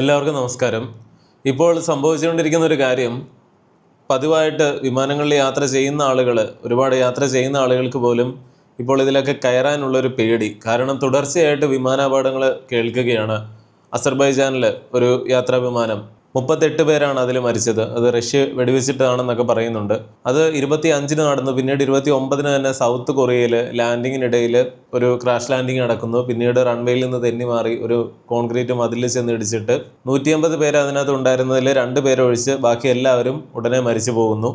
എല്ലാവർക്കും നമസ്കാരം. ഇപ്പോൾ സംഭവിച്ചുകൊണ്ടിരിക്കുന്ന ഒരു കാര്യം പതിവായിട്ട് വിമാനങ്ങളിൽ യാത്ര ചെയ്യുന്ന ആളുകൾ ഒരുപാട് യാത്ര ചെയ്യുന്ന ആളുകൾക്ക് പോലും ഇപ്പോൾ ഇതിലൊക്കെ കയറാനുള്ളൊരു പേടി. കാരണം തുടർച്ചയായിട്ട് വിമാനാപകടങ്ങൾ കേൾക്കുകയാണ് അസർബൈജാനിൽ ഒരു യാത്രാ വിമാനം മുപ്പത്തെട്ട് പേരാണ് അതിൽ മരിച്ചത്. അത് റഷ്യ വെടിവെച്ചിട്ടാണെന്നൊക്കെ പറയുന്നുണ്ട്. അത് ഇരുപത്തി അഞ്ചിന് നടന്നു. പിന്നീട് ഇരുപത്തി ഒമ്പതിന് തന്നെ സൗത്ത് കൊറിയയിൽ ലാൻഡിങ്ങിനിടയിൽ ഒരു ക്രാഷ് ലാൻഡിങ് നടക്കുന്നു. പിന്നീട് റൺവേയിൽ നിന്ന് തെന്നി മാറി ഒരു കോൺക്രീറ്റ് മതിലിൽ ചെന്ന് ഇടിച്ചിട്ട് നൂറ്റി അമ്പത് പേര് അതിനകത്ത് ഉണ്ടായിരുന്നതിൽ രണ്ട് പേരൊഴിച്ച് ബാക്കി എല്ലാവരും ഉടനെ മരിച്ചു പോകുന്നു.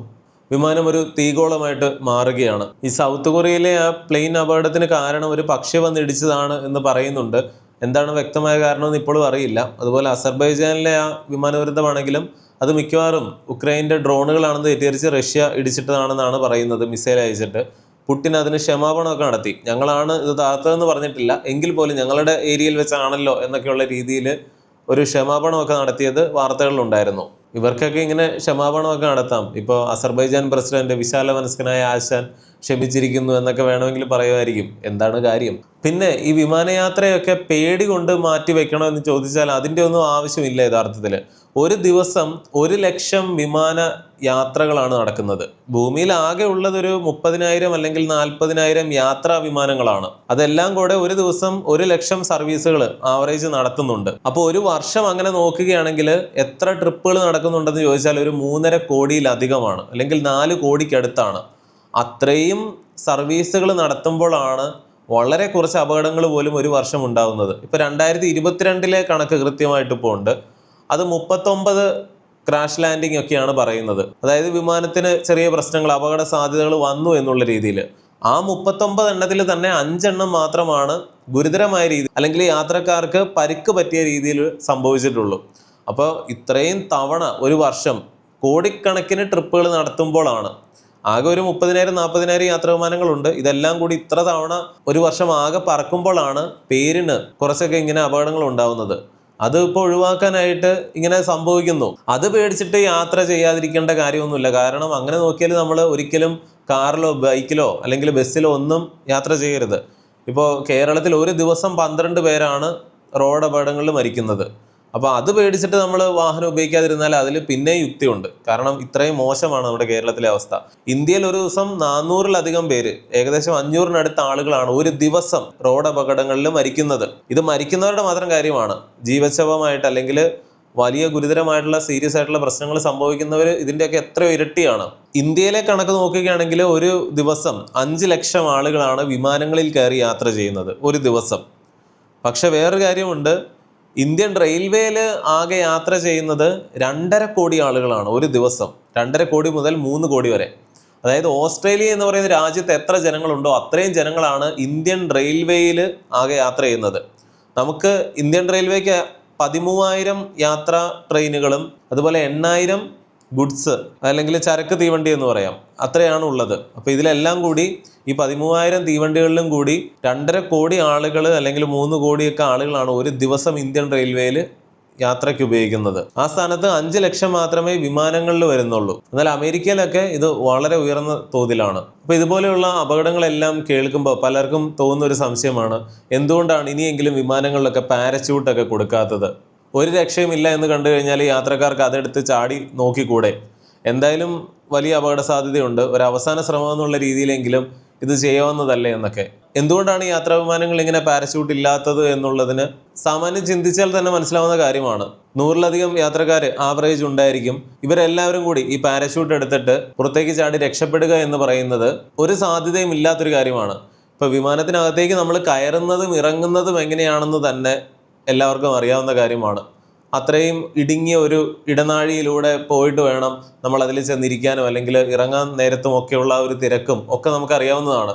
വിമാനം ഒരു തീഗോളമായിട്ട് മാറുകയാണ്. ഈ സൗത്ത് കൊറിയയിലെ ആ പ്ലെയിൻ അപകടത്തിന് കാരണം ഒരു പക്ഷി വന്ന് ഇടിച്ചതാണ് എന്ന് പറയുന്നുണ്ട്. എന്താണ് വ്യക്തമായ കാരണമെന്ന് ഇപ്പോഴും അറിയില്ല. അതുപോലെ അസർബൈജാനിലെ ആ വിമാന ദുരന്തമാണെങ്കിലും അത് മിക്കവാറും ഉക്രൈന്റെ ഡ്രോണുകളാണെന്ന് തെറ്റിദ്ധരിച്ച് റഷ്യ ഇടിച്ചിട്ടതാണെന്നാണ് പറയുന്നത് മിസൈൽ അയച്ചിട്ട്. പുട്ടിൻ അതിന് ക്ഷമാപണമൊക്കെ നടത്തി. ഞങ്ങളാണ് ഇത് താഴ്ത്തതെന്ന് പറഞ്ഞിട്ടില്ല. എങ്കിൽ പോലും ഞങ്ങളുടെ ഏരിയയിൽ വെച്ചാണല്ലോ എന്നൊക്കെയുള്ള രീതിയിൽ ഒരു ക്ഷമാപണമൊക്കെ നടത്തിയത് വാർത്തകളിലുണ്ടായിരുന്നു. ഇവർക്കൊക്കെ ഇങ്ങനെ ക്ഷമാപണമൊക്കെ നടത്താം. ഇപ്പോൾ അസർബൈജാൻ പ്രസിഡന്റ് വിശാല മനസ്കനായ ആശാൻ ക്ഷമിച്ചിരിക്കുന്നു എന്നൊക്കെ വേണമെങ്കിൽ പറയുമായിരിക്കും. എന്താണ് കാര്യം? പിന്നെ ഈ വിമാനയാത്രയൊക്കെ പേടി കൊണ്ട് മാറ്റി വെക്കണോ എന്ന് ചോദിച്ചാൽ അതിന്റെ ഒന്നും ആവശ്യമില്ല യഥാർത്ഥത്തിൽ. ഒരു ദിവസം ഒരു ലക്ഷം വിമാന യാത്രകളാണ് നടക്കുന്നത്. ഭൂമിയിൽ ആകെ ഉള്ളതൊരു മുപ്പതിനായിരം അല്ലെങ്കിൽ നാൽപ്പതിനായിരം യാത്രാ വിമാനങ്ങളാണ്. അതെല്ലാം കൂടെ ഒരു ദിവസം ഒരു ലക്ഷം സർവീസുകൾ ആവറേജ് നടത്തുന്നുണ്ട്. അപ്പോൾ ഒരു വർഷം അങ്ങനെ നോക്കുകയാണെങ്കിൽ എത്ര ട്രിപ്പുകൾ നടക്കുന്നുണ്ടെന്ന് ചോദിച്ചാൽ ഒരു മൂന്നര കോടിയിലധികമാണ്. അല്ലെങ്കിൽ നാല് കോടിക്കടുത്താണ്. അത്രയും സർവീസുകൾ നടത്തുമ്പോഴാണ് വളരെ കുറച്ച് അപകടങ്ങൾ പോലും ഒരു വർഷം ഉണ്ടാകുന്നത് ഇപ്പോൾ രണ്ടായിരത്തി ഇരുപത്തിരണ്ടിലെ കണക്ക് കൃത്യമായിട്ട് ഇപ്പോൾ ഉണ്ട്. അത് മുപ്പത്തൊമ്പത് ക്രാഷ് ലാൻഡിംഗ് ഒക്കെയാണ് പറയുന്നത്. അതായത് വിമാനത്തിന് ചെറിയ പ്രശ്നങ്ങൾ അപകട സാധ്യതകൾ വന്നു എന്നുള്ള രീതിയിൽ. ആ മുപ്പത്തൊമ്പത് എണ്ണത്തിൽ തന്നെ അഞ്ചെണ്ണം മാത്രമാണ് ഗുരുതരമായ രീതി അല്ലെങ്കിൽ യാത്രക്കാർക്ക് പരിക്ക് പറ്റിയ രീതിയിൽ സംഭവിച്ചിട്ടുള്ളൂ. അപ്പോൾ ഇത്രയും തവണ ഒരു വർഷം കോടിക്കണക്കിന് ട്രിപ്പുകൾ നടത്തുമ്പോഴാണ് ആകെ ഒരു മുപ്പതിനായിരം നാൽപ്പതിനായിരം യാത്രാ വിമാനങ്ങളുണ്ട്. ഇതെല്ലാം കൂടി ഇത്ര തവണ ഒരു വർഷം ആകെ പറക്കുമ്പോഴാണ് പേരിന് കുറച്ചൊക്കെ ഇങ്ങനെ അപകടങ്ങൾ ഉണ്ടാവുന്നത്. അത് ഇപ്പോൾ ഒഴിവാക്കാനായിട്ട് ഇങ്ങനെ സംഭവിക്കുന്നു. അത് പേടിച്ചിട്ട് യാത്ര ചെയ്യാതിരിക്കേണ്ട കാര്യമൊന്നുമില്ല. കാരണം അങ്ങനെ നോക്കിയാൽ നമ്മൾ ഒരിക്കലും കാറിലോ ബൈക്കിലോ അല്ലെങ്കിൽ ബസ്സിലോ ഒന്നും യാത്ര ചെയ്യരുത്. ഇപ്പോൾ കേരളത്തിൽ ഒരു ദിവസം പന്ത്രണ്ട് പേരാണ് റോഡ് അപകടങ്ങളിൽ മരിക്കുന്നത്. അപ്പോൾ അത് പേടിച്ചിട്ട് നമ്മൾ വാഹനം ഉപയോഗിക്കാതിരുന്നാൽ അതിൽ പിന്നെ യുക്തിയുണ്ട്. കാരണം ഇത്രയും മോശമാണ് നമ്മുടെ കേരളത്തിലെ അവസ്ഥ. ഇന്ത്യയിൽ ഒരു ദിവസം നാനൂറിലധികം പേര് ഏകദേശം അഞ്ഞൂറിനടുത്ത ആളുകളാണ് ഒരു ദിവസം റോഡ് അപകടങ്ങളിൽ മരിക്കുന്നത്. ഇത് മരിക്കുന്നവരുടെ മാത്രം കാര്യമാണ്. ജീവശവമായിട്ട് അല്ലെങ്കിൽ വലിയ ഗുരുതരമായിട്ടുള്ള സീരിയസ് ആയിട്ടുള്ള പ്രശ്നങ്ങൾ സംഭവിക്കുന്നവർ ഇതിന്റെയൊക്കെ എത്രയോ ഇരട്ടിയാണ്. ഇന്ത്യയിലെ കണക്ക് നോക്കുകയാണെങ്കിൽ ഒരു ദിവസം അഞ്ച് ലക്ഷം ആളുകളാണ് വിമാനങ്ങളിൽ കയറി യാത്ര ചെയ്യുന്നത്. ഒരു ദിവസം. പക്ഷെ വേറൊരു കാര്യമുണ്ട്. ഇന്ത്യൻ റെയിൽവേയിൽ ആകെ യാത്ര ചെയ്യുന്നത് രണ്ടര കോടി ആളുകളാണ് ഒരു ദിവസം. രണ്ടര കോടി മുതൽ മൂന്ന് കോടി വരെ. അതായത് ഓസ്ട്രേലിയ എന്ന് പറയുന്ന രാജ്യത്ത് എത്ര ജനങ്ങളുണ്ടോ അത്രയും ജനങ്ങളാണ് ഇന്ത്യൻ റെയിൽവേയിൽ ആകെ യാത്ര ചെയ്യുന്നത്. നമുക്ക് ഇന്ത്യൻ റെയിൽവേക്ക് പതിമൂവായിരം യാത്രാ ട്രെയിനുകളും അതുപോലെ എണ്ണായിരം ഗുഡ്സ് അല്ലെങ്കിൽ ചരക്ക് തീവണ്ടി എന്ന് പറയാം. അത്രയാണ് ഉള്ളത്. അപ്പോൾ ഇതിലെല്ലാം കൂടി ഈ പതിമൂവായിരം തീവണ്ടികളിലും കൂടി രണ്ടര കോടി ആളുകൾ അല്ലെങ്കിൽ മൂന്ന് കോടിയൊക്കെ ആളുകളാണ് ഒരു ദിവസം ഇന്ത്യൻ റെയിൽവേയിൽ യാത്രയ്ക്ക് ഉപയോഗിക്കുന്നത്. ആ സ്ഥാനത്ത് അഞ്ച് ലക്ഷം മാത്രമേ വിമാനങ്ങളിൽ വരുന്നുള്ളൂ. എന്നാൽ അമേരിക്കയിലൊക്കെ ഇത് വളരെ ഉയർന്ന തോതിലാണ്. അപ്പോൾ ഇതുപോലെയുള്ള അപകടങ്ങളെല്ലാം കേൾക്കുമ്പോൾ പലർക്കും തോന്നുന്ന ഒരു സംശയമാണ് എന്തുകൊണ്ടാണ് ഇനിയെങ്കിലും വിമാനങ്ങളിലൊക്കെ പാരച്യൂട്ടൊക്കെ കൊടുക്കാത്തത്? ഒരു രക്ഷയുമില്ല എന്ന് കണ്ടു കഴിഞ്ഞാൽ യാത്രക്കാർക്ക് അതെടുത്ത് ചാടി നോക്കിക്കൂടെ? എന്തായാലും വലിയ അപകട സാധ്യതയുണ്ട് ഒരു അവസാന ശ്രമം എന്നുള്ള രീതിയിലെങ്കിലും ഇത് ചെയ്യാവുന്നതല്ലേ എന്നൊക്കെ. എന്തുകൊണ്ടാണ് യാത്രാ വിമാനങ്ങൾ ഇങ്ങനെ പാരച്യൂട്ട് ഇല്ലാത്തത് എന്നുള്ളതിന്? സാമാന്യം ചിന്തിച്ചാൽ തന്നെ മനസ്സിലാവുന്ന കാര്യമാണ്. നൂറിലധികം യാത്രക്കാർ ആവറേജ് ഉണ്ടായിരിക്കും. ഇവരെല്ലാവരും കൂടി ഈ പാരച്യൂട്ട് എടുത്തിട്ട് പുറത്തേക്ക് ചാടി രക്ഷപ്പെടുക എന്ന് പറയുന്നത് ഒരു സാധ്യതയും ഇല്ലാത്തൊരു കാര്യമാണ്. ഇപ്പൊ വിമാനത്തിനകത്തേക്ക് നമ്മൾ കയറുന്നതും ഇറങ്ങുന്നതും എങ്ങനെയാണെന്ന് തന്നെ എല്ലാവർക്കും അറിയാവുന്ന കാര്യമാണ്. അത്രയും ഇടുങ്ങിയ ഒരു ഇടനാഴിയിലൂടെ പോയിട്ട് വേണം നമ്മൾ അതിൽ ചെന്നിരിക്കാനും അല്ലെങ്കിൽ ഇറങ്ങാൻ നേരത്തും ഒക്കെയുള്ള ഒരു തിരക്കും ഒക്കെ നമുക്ക് അറിയാവുന്നതാണ്.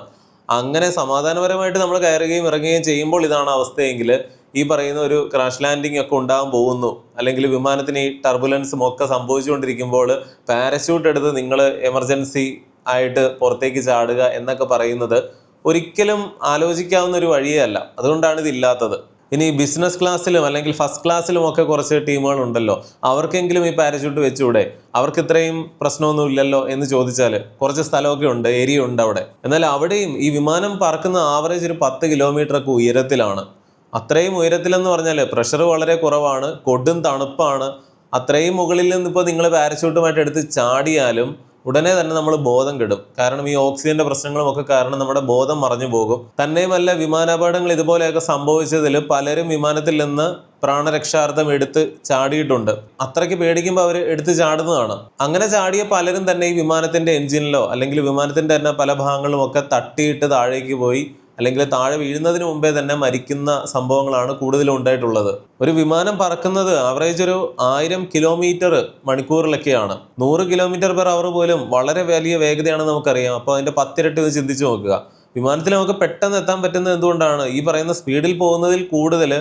അങ്ങനെ സമാധാനപരമായിട്ട് നമ്മൾ കയറുകയും ഇറങ്ങുകയും ചെയ്യുമ്പോൾ ഇതാണ് അവസ്ഥയെങ്കിൽ ഈ പറയുന്ന ഒരു ക്രാഷ് ലാൻഡിംഗ് ഒക്കെ ഉണ്ടാകാൻ പോകുന്നു. അല്ലെങ്കിൽ വിമാനത്തിന് ഈ ടർബുലൻസും ഒക്കെ സംഭവിച്ചുകൊണ്ടിരിക്കുമ്പോൾ പാരച്യൂട്ട് എടുത്ത് നിങ്ങൾ എമർജൻസി ആയിട്ട് പുറത്തേക്ക് ചാടുക എന്നൊക്കെ പറയുന്നത് ഒരിക്കലും ആലോചിക്കാവുന്ന ഒരു വഴിയല്ല അതുകൊണ്ടാണ് ഇത് ഇല്ലാത്തത്. ഇനി ബിസിനസ് ക്ലാസ്സിലും അല്ലെങ്കിൽ ഫസ്റ്റ് ക്ലാസ്സിലും ഒക്കെ കുറച്ച് ടീമുകൾ ഉണ്ടല്ലോ അവർക്കെങ്കിലും ഈ പാരച്യൂട്ട് വെച്ചുകൂടെ അവർക്ക് ഇത്രയും പ്രശ്നമൊന്നും ഇല്ലല്ലോ എന്ന് ചോദിച്ചാൽ കുറച്ച് സ്ഥലമൊക്കെ ഉണ്ട് ഏരിയ ഉണ്ട് അവിടെ. എന്നാൽ അവിടെയും ഈ വിമാനം പറക്കുന്ന ആവറേജ് ഒരു പത്ത് കിലോമീറ്റർ ഒക്കെ ഉയരത്തിലാണ്. അത്രയും ഉയരത്തിലെന്ന് പറഞ്ഞാൽ പ്രഷർ വളരെ കുറവാണ് കൊടും തണുപ്പാണ്. അത്രയും മുകളിൽ നിന്നിപ്പോൾ നിങ്ങൾ പാരച്യൂട്ടുമായിട്ട് എടുത്ത് ചാടിയാലും ഉടനെ തന്നെ നമ്മൾ ബോധം കെടും. കാരണം ഈ ഓക്സിജന്റെ പ്രശ്നങ്ങളും ഒക്കെ കാരണം നമ്മുടെ ബോധം മറഞ്ഞു പോകും. തന്നെയുമല്ല വിമാനാപകടങ്ങൾ ഇതുപോലെയൊക്കെ സംഭവിച്ചതിൽ പലരും വിമാനത്തിൽ നിന്ന് പ്രാണരക്ഷാർത്ഥം എടുത്ത് ചാടിയിട്ടുണ്ട്. അത്രയ്ക്ക് പേടിക്കുമ്പോൾ അവർ എടുത്ത് ചാടുന്നതാണ്. അങ്ങനെ ചാടിയ പലരും തന്നെ ഈ വിമാനത്തിന്റെ എഞ്ചിനിലോ അല്ലെങ്കിൽ വിമാനത്തിന്റെ തന്നെ പല ഭാഗങ്ങളിലും ഒക്കെ തട്ടിയിട്ട് താഴേക്ക് പോയി അല്ലെങ്കിൽ താഴെ വീഴുന്നതിന് മുമ്പേ തന്നെ മരിക്കുന്ന സംഭവങ്ങളാണ് കൂടുതലും ഉണ്ടായിട്ടുള്ളത്. ഒരു വിമാനം പറക്കുന്നത് ആവറേജ് ഒരു ആയിരം കിലോമീറ്റർ മണിക്കൂറിലൊക്കെയാണ്. നൂറ് കിലോമീറ്റർ പെർ അവർ പോലും വളരെ വലിയ വേഗതയാണെന്ന് നമുക്കറിയാം. അപ്പോൾ അതിന്റെ പത്തിരട്ടി ഒന്ന് ചിന്തിച്ച് നോക്കുക. വിമാനത്തിൽ നമുക്ക് പെട്ടെന്ന് എത്താൻ പറ്റുന്നത് എന്തുകൊണ്ടാണ്? ഈ പറയുന്ന സ്പീഡിൽ പോകുന്നതിൽ കൂടുതൽ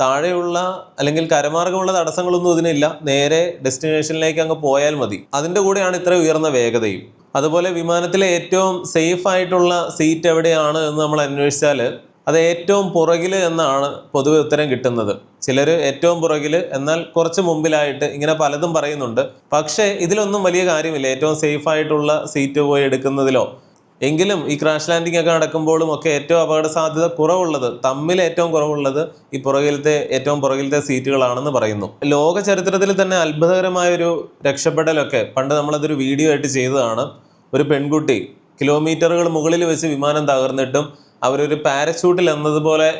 താഴെയുള്ള അല്ലെങ്കിൽ കരമാർഗമുള്ള തടസ്സങ്ങളൊന്നും ഇതിനില്ല. നേരെ ഡെസ്റ്റിനേഷനിലേക്ക് അങ്ങ് പോയാൽ മതി. അതിന്റെ കൂടെയാണ് ഇത്ര ഉയർന്ന വേഗതയും. അതുപോലെ വിമാനത്തിലെ ഏറ്റവും സേഫ് ആയിട്ടുള്ള സീറ്റ് എവിടെയാണ് എന്ന് നമ്മൾ അന്വേഷിച്ചാൽ അത് ഏറ്റവും പുറകിൽ എന്നാണ് പൊതുവെ ഉത്തരം കിട്ടുന്നത്. ചിലർ ഏറ്റവും പുറകിൽ എന്നാൽ കുറച്ച് മുമ്പിലായിട്ട് ഇങ്ങനെ പലതും പറയുന്നുണ്ട്. പക്ഷേ ഇതിലൊന്നും വലിയ കാര്യമില്ല. ഏറ്റവും സേഫ് ആയിട്ടുള്ള സീറ്റ് പോയി എടുക്കുന്നതിലോ എങ്കിലും ഈ ക്രാഷ് ലാൻഡിംഗ് ഒക്കെ നടക്കുമ്പോഴും ഒക്കെ ഏറ്റവും അപകട സാധ്യത കുറവുള്ളത് തമ്മിൽ ഏറ്റവും കുറവുള്ളത് ഈ പുറകിലത്തെ ഏറ്റവും പുറകിലത്തെ സീറ്റുകളാണെന്ന് പറയുന്നു. ലോക ചരിത്രത്തിൽ തന്നെ അത്ഭുതകരമായ ഒരു രക്ഷപ്പെടലൊക്കെ പണ്ട് നമ്മളതൊരു വീഡിയോ ആയിട്ട് ചെയ്തതാണ്. ഒരു പെൺകുട്ടി കിലോമീറ്ററുകൾ മുകളിൽ വെച്ച് വിമാനം തകർന്നിട്ടും അവരൊരു പാരച്യൂട്ടിൽ എന്നതുപോലെ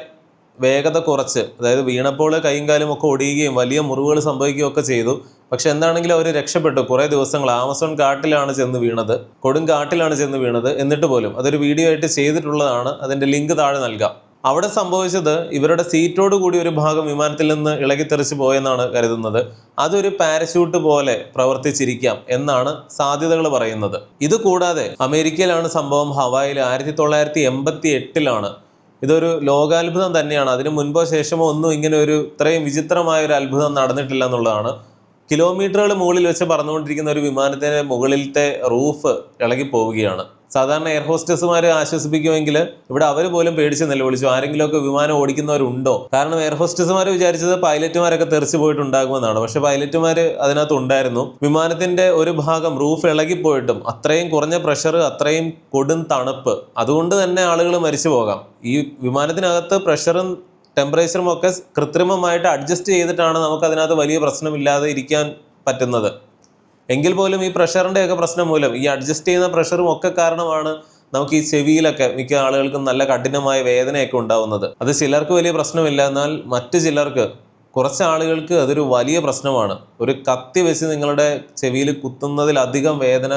വേഗത കുറച്ച് അതായത് വീണപ്പോൾ കൈയും കാലും ഒക്കെ ഒടിയുകയും വലിയ മുറിവുകൾ സംഭവിക്കുകയും ഒക്കെ ചെയ്തു. പക്ഷെ എന്താണെങ്കിലും അവർ രക്ഷപ്പെട്ടു. കുറേ ദിവസങ്ങൾ ആമസോൺ കാട്ടിലാണ് ചെന്ന് വീണത് കൊടും കാട്ടിലാണ് ചെന്ന് വീണത് എന്നിട്ട് പോലും അതൊരു വീഡിയോ ആയിട്ട് ചെയ്തിട്ടുള്ളതാണ്. അതിന്റെ ലിങ്ക് താഴെ നൽകാം. അവിടെ സംഭവിച്ചത് ഇവരുടെ സീറ്റോട് കൂടി ഒരു ഭാഗം വിമാനത്തിൽ നിന്ന് ഇളകിത്തെറിച്ച് പോയെന്നാണ് കരുതുന്നത്. അതൊരു പാരച്യൂട്ട് പോലെ പ്രവർത്തിച്ചിരിക്കാം എന്നാണ് സാധ്യതകൾ പറയുന്നത്. ഇത് കൂടാതെ അമേരിക്കയിലാണ് സംഭവം. ഹവായിൽ ആയിരത്തി തൊള്ളായിരത്തി എൺപത്തി എട്ടിലാണ് ഇതൊരു ലോകാത്ഭുതം തന്നെയാണ്. അതിന് മുൻപോ ശേഷമോ ഒന്നും ഇങ്ങനെ ഒരു ഇത്രയും വിചിത്രമായ ഒരു അത്ഭുതം നടന്നിട്ടില്ല എന്നുള്ളതാണ്. കിലോമീറ്ററുകൾ മുകളിൽ വെച്ച് പറന്നുകൊണ്ടിരിക്കുന്ന ഒരു വിമാനത്തിന്റെ മുകളിലത്തെ റൂഫ് ഇളകി പോവുകയാണ്. സാധാരണ എയർ ഹോസ്റ്റസുമാരെ ആശ്വസിപ്പിക്കുമെങ്കിൽ ഇവിടെ അവർ പോലും പേടിച്ച് നിലവിളിച്ചു. ആരെങ്കിലുമൊക്കെ വിമാനം ഓടിക്കുന്നവരുണ്ടോ? കാരണം എയർ ഹോസ്റ്റസുമാർ വിചാരിച്ചത് പൈലറ്റുമാരൊക്കെ തെറിച്ചു പോയിട്ടുണ്ടാകുമെന്നാണ്. പക്ഷെ പൈലറ്റുമാർ അതിനകത്ത് ഉണ്ടായിരുന്നു. വിമാനത്തിന്റെ ഒരു ഭാഗം റൂഫ് ഇളകിപ്പോയിട്ടും അത്രയും കുറഞ്ഞ പ്രഷർ അത്രയും കൊടും തണുപ്പ്. അതുകൊണ്ട് തന്നെ ആളുകൾ മരിച്ചു പോകാം. ഈ വിമാനത്തിനകത്ത് പ്രഷറും ടെമ്പറേച്ചറും ഒക്കെ കൃത്രിമമായിട്ട് അഡ്ജസ്റ്റ് ചെയ്തിട്ടാണ് നമുക്ക് അതിനകത്ത് വലിയ പ്രശ്നമില്ലാതെ ഇരിക്കാൻ പറ്റുന്നത്. എങ്കിൽ പോലും ഈ പ്രഷറിന്റെയൊക്കെ പ്രശ്നം മൂലം ഈ അഡ്ജസ്റ്റ് ചെയ്യുന്ന പ്രഷറും ഒക്കെ കാരണമാണ് നമുക്ക് ഈ ചെവിയിലൊക്കെ മിക്ക ആളുകൾക്കും നല്ല കഠിനമായ വേദനയൊക്കെ ഉണ്ടാവുന്നത്. അത് ചിലർക്ക് വലിയ പ്രശ്നമില്ല എന്നാൽ മറ്റു ചിലർക്ക് കുറച്ച് ആളുകൾക്ക് അതൊരു വലിയ പ്രശ്നമാണ്. ഒരു കത്തി വെച്ച് നിങ്ങളുടെ ചെവിയിൽ കുത്തുന്നതിലധികം വേദന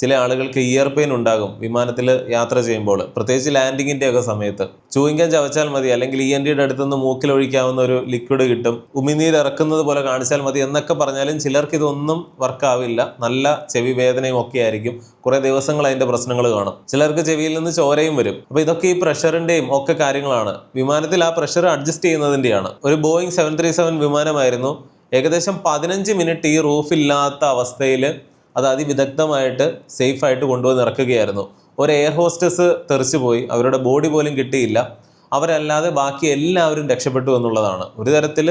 ചില ആളുകൾക്ക് ഇയർ പെയിൻ ഉണ്ടാകും. വിമാനത്തിൽ യാത്ര ചെയ്യുമ്പോൾ. പ്രത്യേകിച്ച് ലാൻഡിങ്ങിന്റെ ഒക്കെ സമയത്ത്. ചൂയിങ്കം ചവച്ചാൽ മതി. അല്ലെങ്കിൽ ഇ എൻ ഡിയുടെ അടുത്തുനിന്ന് മൂക്കിൽ ഒഴിക്കാവുന്ന ഒരു ലിക്വിഡ് കിട്ടും. ഉമിനീര് ഇറക്കുന്നത് പോലെ കാണിച്ചാൽ മതി എന്നൊക്കെ പറഞ്ഞാലും ചിലർക്ക് ഇതൊന്നും വർക്കാവില്ല നല്ല ചെവി വേദനയും ഒക്കെ ആയിരിക്കും. കുറേ ദിവസങ്ങൾ അതിന്റെ പ്രശ്നങ്ങൾ കാണും. ചിലർക്ക് ചെവിയിൽ നിന്ന് ചോരയും വരും. അപ്പോൾ ഇതൊക്കെ ഈ പ്രഷറിന്റെയും ഒക്കെ കാര്യങ്ങളാണ്. വിമാനത്തിൽ ആ പ്രഷർ അഡ്ജസ്റ്റ് ചെയ്യുന്നതിന്റെയാണ്. ഒരു ബോയിങ് സെവൻ ത്രീ സെവൻ വിമാനമായിരുന്നു. ഏകദേശം പതിനഞ്ച് മിനിറ്റ് ഈ റൂഫില്ലാത്ത അവസ്ഥയിൽ അത് അതിവിദഗ്ധമായിട്ട് സേഫായിട്ട് കൊണ്ടുവന്ന് ഇറക്കുകയായിരുന്നു ഒരു എയർ ഹോസ്റ്റസ് തെറിച്ചു പോയി. അവരുടെ ബോഡി പോലും കിട്ടിയില്ല. അവരല്ലാതെ ബാക്കി എല്ലാവരും രക്ഷപ്പെട്ടു എന്നുള്ളതാണ്. ഒരു തരത്തിൽ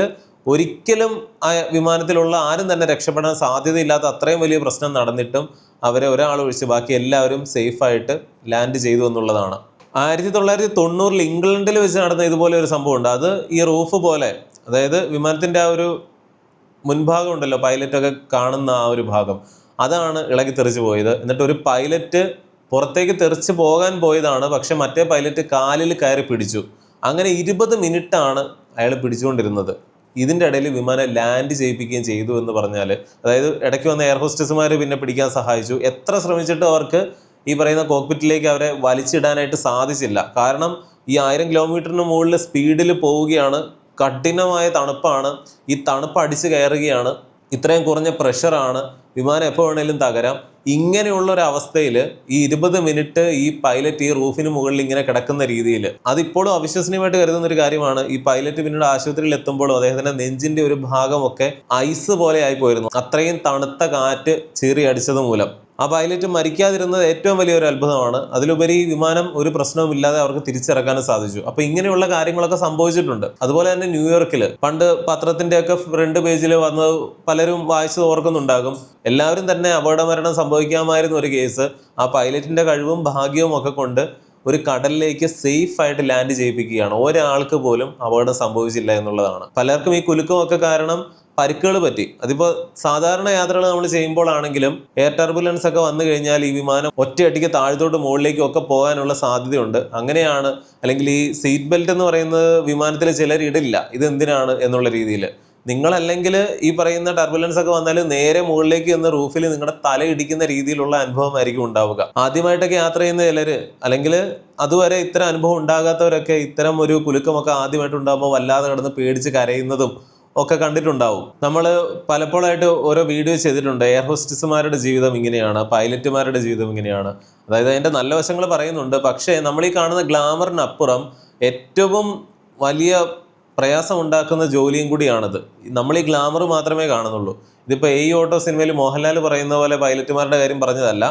ഒരിക്കലും ആ വിമാനത്തിലുള്ള ആരും തന്നെ രക്ഷപ്പെടാൻ സാധ്യതയില്ലാത്ത അത്രയും വലിയ പ്രശ്നം നടന്നിട്ടും അവരെ ഒരാൾ ഒഴിച്ച് ബാക്കി എല്ലാവരും സേഫായിട്ട് ലാൻഡ് ചെയ്തു എന്നുള്ളതാണ്. ആയിരത്തി തൊള്ളായിരത്തി തൊണ്ണൂറിൽ ഇംഗ്ലണ്ടിൽ വെച്ച് നടന്ന ഇതുപോലെ ഒരു സംഭവം ഉണ്ട് അത് ഈ റൂഫ് പോലെ അതായത് വിമാനത്തിന്റെ ആ ഒരു മുൻഭാഗം ഉണ്ടല്ലോ പൈലറ്റൊക്കെ കാണുന്ന ആ ഒരു ഭാഗം. അതാണ് ഇളകി തെറിച്ച് പോയത്. എന്നിട്ട് ഒരു പൈലറ്റ് പുറത്തേക്ക് തെറിച്ച് പോകാൻ പോയതാണ്. പക്ഷെ മറ്റേ പൈലറ്റ് കാലിൽ കയറി പിടിച്ചു. അങ്ങനെ ഇരുപത് ആണ് അയാൾ പിടിച്ചുകൊണ്ടിരുന്നത്. ഇതിന്റെ ഇടയിൽ വിമാനം ലാൻഡ് ചെയ്യിപ്പിക്കുകയും ചെയ്തു എന്ന് പറഞ്ഞാൽ അതായത് ഇടയ്ക്ക് വന്ന എയർ ഹോസ്റ്റസുമാർ പിന്നെ പിടിക്കാൻ സഹായിച്ചു. എത്ര ശ്രമിച്ചിട്ടും അവർക്ക് ഈ പറയുന്ന കോക്പിറ്റിലേക്ക് അവരെ വലിച്ചിടാനായിട്ട് സാധിച്ചില്ല. കാരണം ഈ ആയിരം കിലോമീറ്ററിന് മുകളിൽ സ്പീഡിൽ പോവുകയാണ്. കഠിനമായ തണുപ്പാണ്. ഈ തണുപ്പ് അടിച്ച് കയറുകയാണ്. ഇത്രയും കുറഞ്ഞ പ്രഷറാണ് വിമാനം എപ്പോൾ വേണേലും തകരാം. ഇങ്ങനെയുള്ള ഒരു ഈ ഇരുപത് മിനിറ്റ് ഈ പൈലറ്റ് ഈ റൂഫിന് മുകളിൽ ഇങ്ങനെ കിടക്കുന്ന രീതിയിൽ അതിപ്പോഴും അവിശ്വസനീയമായിട്ട് കരുതുന്ന ഒരു കാര്യമാണ് ഈ പൈലറ്റ് പിന്നീട് ആശുപത്രിയിൽ എത്തുമ്പോഴും അദ്ദേഹത്തിന്റെ നെഞ്ചിന്റെ ഒരു ഭാഗമൊക്കെ ഐസ് പോലെ ആയി പോയിരുന്നു. അത്രയും തണുത്ത കാറ്റ് ചീറി അടിച്ചത് മൂലം. ആ പൈലറ്റ് മരിക്കാതിരുന്നത് ഏറ്റവും വലിയൊരു അത്ഭുതമാണ്. അതിലുപരി വിമാനം ഒരു പ്രശ്നവുമില്ലാതെ അവർക്ക് തിരിച്ചിറക്കാനും സാധിച്ചു. അപ്പൊ ഇങ്ങനെയുള്ള കാര്യങ്ങളൊക്കെ സംഭവിച്ചിട്ടുണ്ട്. അതുപോലെ തന്നെ ന്യൂയോർക്കിൽ പണ്ട് പത്രത്തിന്റെ ഒക്കെ ഫ്രണ്ട് പേജിൽ വന്ന് പലരും വായിച്ചത് ഓർക്കുന്നുണ്ടാകും. എല്ലാവരും തന്നെ അപകടമരണം സംഭവിക്കാമായിരുന്ന ഒരു കേസ്. ആ പൈലറ്റിന്റെ കഴിവും ഭാഗ്യവും ഒക്കെ കൊണ്ട് ഒരു കടലിലേക്ക് സേഫ് ആയിട്ട് ലാൻഡ് ചെയ്യിപ്പിക്കുകയാണ്. ഒരാൾക്ക് പോലും അപകടം സംഭവിച്ചില്ല എന്നുള്ളതാണ്. പലർക്കും ഈ കുലുക്കമൊക്കെ കാരണം പരിക്കുകൾ പറ്റി. അതിപ്പോ സാധാരണ യാത്രകൾ നമ്മൾ ചെയ്യുമ്പോഴാണെങ്കിലും എയർ ടർബുലൻസ് ഒക്കെ വന്നു കഴിഞ്ഞാൽ ഈ വിമാനം ഒറ്റയടിക്ക് താഴത്തോട്ട് മുകളിലേക്കും ഒക്കെ പോകാനുള്ള സാധ്യതയുണ്ട്. അങ്ങനെയാണ് അല്ലെങ്കിൽ ഈ സീറ്റ് ബെൽറ്റ് എന്ന് പറയുന്നത് വിമാനത്തിൽ ചിലർ ഇടില്ല. ഇത് എന്തിനാണ് എന്നുള്ള രീതിയിൽ നിങ്ങളല്ലെങ്കിൽ ഈ പറയുന്ന ടർബുലൻസ് ഒക്കെ വന്നാൽ നേരെ മുകളിലേക്ക് എന്ന റൂഫിൽ നിങ്ങളുടെ തല ഇടിക്കുന്ന രീതിയിലുള്ള അനുഭവമായിരിക്കും ഉണ്ടാവുക. ആദ്യമായിട്ടൊക്കെ യാത്ര ചെയ്യുന്ന ചിലർ അല്ലെങ്കിൽ അതുവരെ ഇത്തരം അനുഭവം ഉണ്ടാകാത്തവരൊക്കെ ഇത്തരം ഒരു കുലുക്കമൊക്കെ ആദ്യമായിട്ട് ഉണ്ടാകുമ്പോൾ വല്ലാതെ കിടന്ന് പേടിച്ച് കരയുന്നതും ഒക്കെ കണ്ടിട്ടുണ്ടാവും. നമ്മൾ പലപ്പോഴായിട്ട് ഓരോ വീഡിയോ ചെയ്തിട്ടുണ്ട്. എയർ ഹോസ്റ്റസ്മാരുടെ ജീവിതം ഇങ്ങനെയാണ് പൈലറ്റുമാരുടെ ജീവിതം ഇങ്ങനെയാണ്. അതായത് അതിന്റെ നല്ല വശങ്ങൾ പറയുന്നുണ്ട്. പക്ഷേ നമ്മൾ ഈ കാണുന്ന ഗ്ലാമറിനപ്പുറം ഏറ്റവും വലിയ പ്രയാസം ഉണ്ടാക്കുന്ന ജോലിയും കൂടിയാണത്. നമ്മൾ ഈ ഗ്ലാമർ മാത്രമേ കാണുന്നുള്ളൂ. ഇതിപ്പോൾ എ ഓട്ടോ സിനിമയിൽ മോഹൻലാൽ പറയുന്ന പോലെ പൈലറ്റുമാരുടെ കാര്യം പറഞ്ഞതല്ല.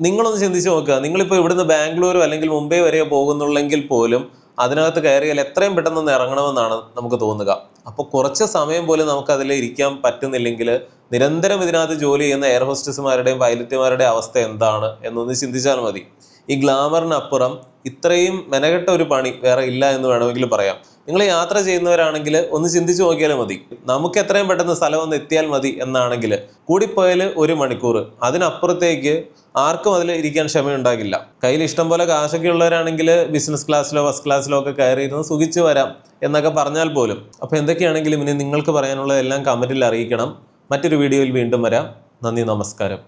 നിങ്ങളൊന്ന് ചിന്തിച്ച് നോക്കുക. നിങ്ങളിപ്പോൾ ഇവിടുന്ന് ബാംഗ്ലൂരോ അല്ലെങ്കിൽ മുംബൈ വരെയോ പോകുന്നുള്ളെങ്കിൽ പോലും അതിനകത്ത് കയറിയാൽ എത്രയും പെട്ടെന്ന് ഇറങ്ങണമെന്നാണ് നമുക്ക് തോന്നുക. അപ്പോൾ കുറച്ച് സമയം പോലും നമുക്ക് അതിൽ ഇരിക്കാൻ പറ്റുന്നില്ലെങ്കിൽ നിരന്തരം ഇതിനകത്ത് ജോലി ചെയ്യുന്ന എയർ ഹോസ്റ്റസ്മാരുടെയും പൈലറ്റുമാരുടെയും അവസ്ഥ എന്താണ് എന്നൊന്ന് ചിന്തിച്ചാൽ മതി. ഈ ഗ്ലാമറിനപ്പുറം ഇത്രയും മെനകെട്ട ഒരു പണി വേറെ ഇല്ല എന്ന് വേണമെങ്കിൽ പറയാം. നിങ്ങൾ യാത്ര ചെയ്യുന്നവരാണെങ്കിൽ ഒന്ന് ചിന്തിച്ചു നോക്കിയാൽ മതി. നമുക്ക് എത്രയും പെട്ടെന്ന് സ്ഥലം ഒന്ന് എത്തിയാൽ മതി എന്നാണെങ്കിൽ കൂടിപ്പോയാൽ ഒരു മണിക്കൂർ. അതിനപ്പുറത്തേക്ക് ആർക്കും അതിൽ ഇരിക്കാൻ ക്ഷമയുണ്ടാകില്ല. കയ്യിൽ ഇഷ്ടം പോലെ കാശൊക്കെ ഉള്ളവരാണെങ്കിൽ ബിസിനസ് ക്ലാസ്സിലോ ഫസ്റ്റ് ക്ലാസ്സിലോ ഒക്കെ കയറിയിരുന്ന് സുഖിച്ച് വരാം എന്നൊക്കെ പറഞ്ഞാൽ പോലും. അപ്പോൾ എന്തൊക്കെയാണെങ്കിലും ഇനി നിങ്ങൾക്ക് പറയാനുള്ളതെല്ലാം കമന്റിൽ അറിയിക്കണം. മറ്റൊരു വീഡിയോയിൽ വീണ്ടും വരാം. നന്ദി നമസ്കാരം.